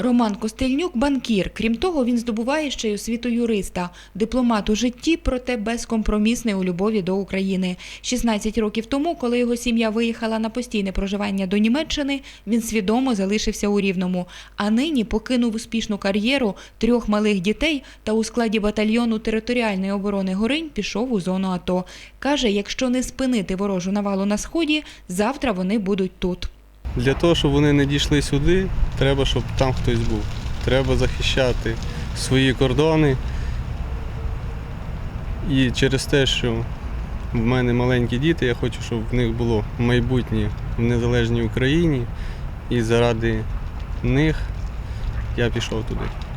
Роман Костельнюк банкір. Крім того, він здобуває ще й освіту юриста, дипломат у житті, проте безкомпромісний у любові до України. 16 років тому, коли його сім'я виїхала на постійне проживання до Німеччини, він свідомо залишився у Рівному. А нині покинув успішну кар'єру трьох малих дітей та у складі батальйону територіальної оборони Горинь пішов у зону АТО. Каже, якщо не спинити ворожу навалу на сході, завтра вони будуть тут. Для того, щоб вони не дійшли сюди, треба, щоб там хтось був. Треба захищати свої кордони. І через те, що в мене маленькі діти, я хочу, щоб в них було майбутнє в незалежній Україні. І заради них я пішов туди.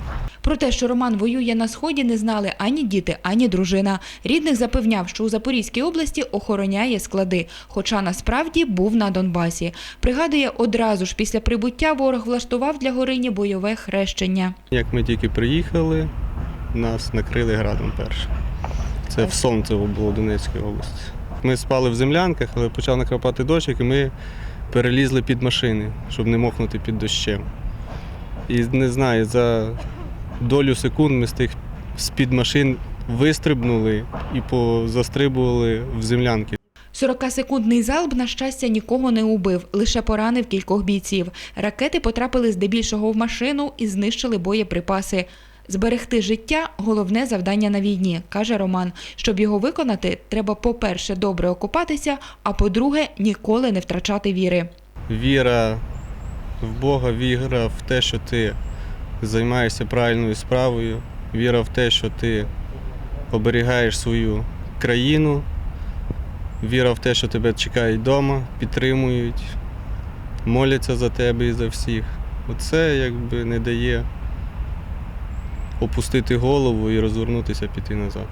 Про те, що Роман воює на сході, не знали ані діти, ані дружина. Рідних запевняв, що у Запорізькій області охороняє склади, хоча насправді був на Донбасі. Пригадує, одразу ж після прибуття ворог влаштував для Горині бойове хрещення. Як ми тільки приїхали, нас накрили градом перше. Це в Сонцево було Донецької області. Ми спали в землянках, але почав накрапати дощик, і ми перелізли під машини, щоб не мокнути під дощем. І не знаю, за долю секунд ми з тих з-під машин вистрибнули і позастрибували в землянки. 40-секундний залп, на щастя, нікого не убив, лише поранив кількох бійців. Ракети потрапили здебільшого в машину і знищили боєприпаси. Зберегти життя головне завдання на війні, каже Роман. Щоб його виконати, треба, по-перше, добре окупатися, а по-друге, ніколи не втрачати віри. Віра в Бога, віра в те, що ти займаєшся правильною справою, віра в те, що ти оберігаєш свою країну, віра в те, що тебе чекають вдома, підтримують, моляться за тебе і за всіх. Оце якби не дає опустити голову і розвернутися піти назад.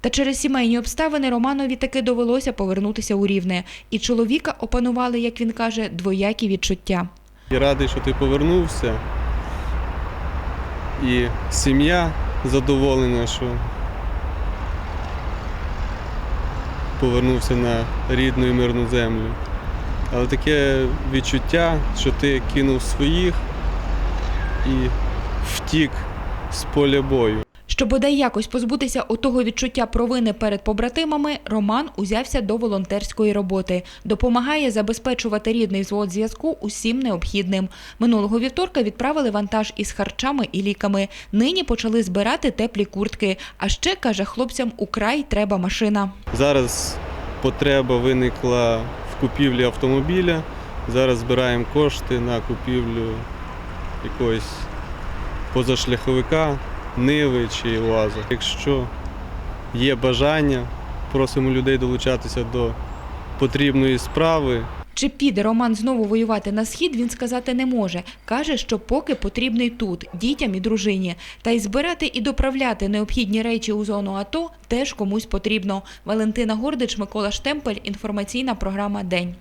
Та через сімейні обставини Романові таки довелося повернутися у Рівне. І чоловіка опанували, як він каже, двоякі відчуття. І радий, що ти повернувся. І сім'я задоволена, що повернувся на рідну і мирну землю. Але таке відчуття, що ти кинув своїх і втік з поля бою. Щоб бодай якось позбутися отого відчуття провини перед побратимами, Роман узявся до волонтерської роботи. Допомагає забезпечувати рідний звод зв'язку усім необхідним. Минулого вівторка відправили вантаж із харчами і ліками. Нині почали збирати теплі куртки. А ще, каже хлопцям, украй треба машина. Зараз потреба виникла в купівлі автомобіля. Зараз збираємо кошти на купівлю якогось позашляховика, ниви чи УАЗа. Якщо є бажання, просимо людей долучатися до потрібної справи. Чи піде Роман знову воювати на схід, він сказати не може. Каже, що поки потрібний тут, дітям і дружині. Та й збирати і доправляти необхідні речі у зону АТО теж комусь потрібно. Валентина Гордич, Микола Штемпель, інформаційна програма День.